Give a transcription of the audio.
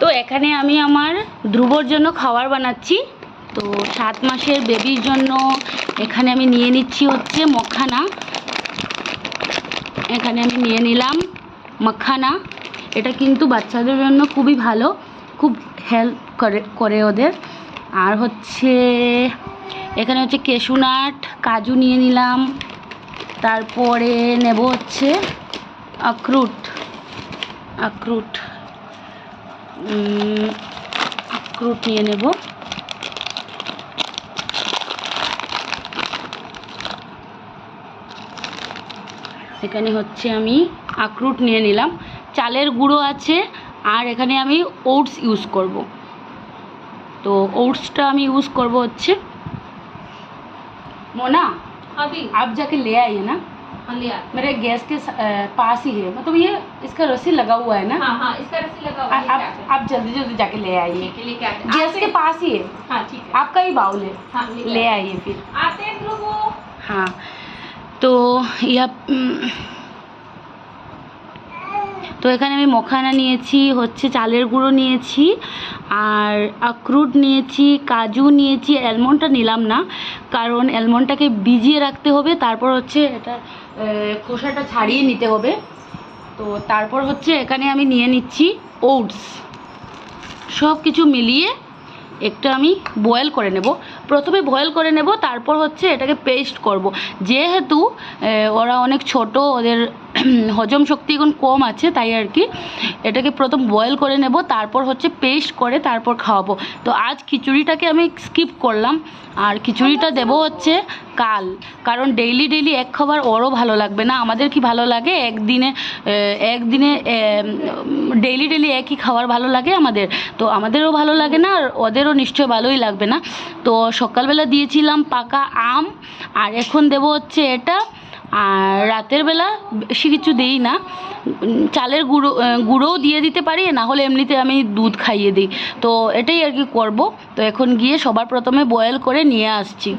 তো এখানে আমি আমার ধ্রুবর জন্য খাবার বানাচ্ছি। তো সাত মাসের বেবির জন্য এখানে আমি নিয়ে নিচ্ছি হচ্ছে মখানা। এখানে আমি নিয়ে নিলাম মাখানা। এটা কিন্তু বাচ্চাদের জন্য খুবই ভালো, খুব হেল্প করে করে ওদের। আর হচ্ছে এখানে হচ্ছে কেশুনাট, কাজু নিয়ে নিলাম। তারপরে নেব হচ্ছে আখরুট। আখরুট। উম, আখরুট নিয়ে নেব এখানে হচ্ছে আমি আখরুট নিয়ে নিলাম চালের গুঁড়ো আছে আর এখানে আমি ওটস ইউজ করব তো ওটসটা আমি ইউজ করব হচ্ছে मोना अभी आप जाके ले आइए ना हाँ लिया हाँ, मेरे गैस के पास ही है। मतलब ये इसका रस्सी लगा हुआ है ना? हाँ, हाँ, इसका रस्सी लगा हुआ है आप आप जल्दी जल्दी जाके ले आइए। गैस के पास ही है। हाँ, ठीक है। आपका ही बाउल है। हाँ, ले आइए। फिर। आते हैं हाँ तो यह তো এখানে আমি মখানা নিয়েছি, হচ্ছে চালের গুঁড়ো নিয়েছি, আর আখরুট নিয়েছি, কাজু নিয়েছি অ্যালমন্ডটা নিলাম না, কারণ অ্যালমন্ডটাকে ভিজিয়ে রাখতে হবে, তারপর হচ্ছে এটা খোসাটা ছাড়িয়ে নিতে হবে। তো তারপর হচ্ছে এখানে আমি নিয়ে নিচ্ছি ওটস সব কিছু মিলিয়ে একটু আমি বয়েল করে নেব। প্রথমে বয়েল করে নেব, তারপর হচ্ছে এটাকে পেস্ট করব। যেহেতু ওরা অনেক ছোট, ওদের হজম শক্তি এখন কম আছে তাই আর কি। এটাকে প্রথম বয়েল করে নেব তারপর হচ্ছে পেস্ট করে তারপর খাওয়াবো। তো আজ খিচুড়িটাকে আমি স্কিপ করলাম আর খিচুড়িটা দেবো হচ্ছে কাল। কারণ ডেইলি ডেইলি এক খাবার ওরও ভালো লাগবে না। আমাদের কি ভালো লাগে? একদিনে একদিনে ডেইলি ডেইলি একই খাবার ভালো লাগে আমাদের। তো আমাদেরও ভালো লাগে না আর ওদেরও নিশ্চয় ভালোই লাগবে না। তো সকালবেলা দিয়েছিলাম পাকা আম আর এখন দেবো হচ্ছে এটা আর রাতের বেলা বেশি কিছু দিই না। চালের গুঁড়ো গুঁড়োও দিয়ে দিতে পারি, না হলে এমনিতে আমি দুধ খাইয়ে দিই। তো এটাই আর কি করব। তো এখন গিয়ে সবার প্রথমে বয়েল করে নিয়ে আসছি।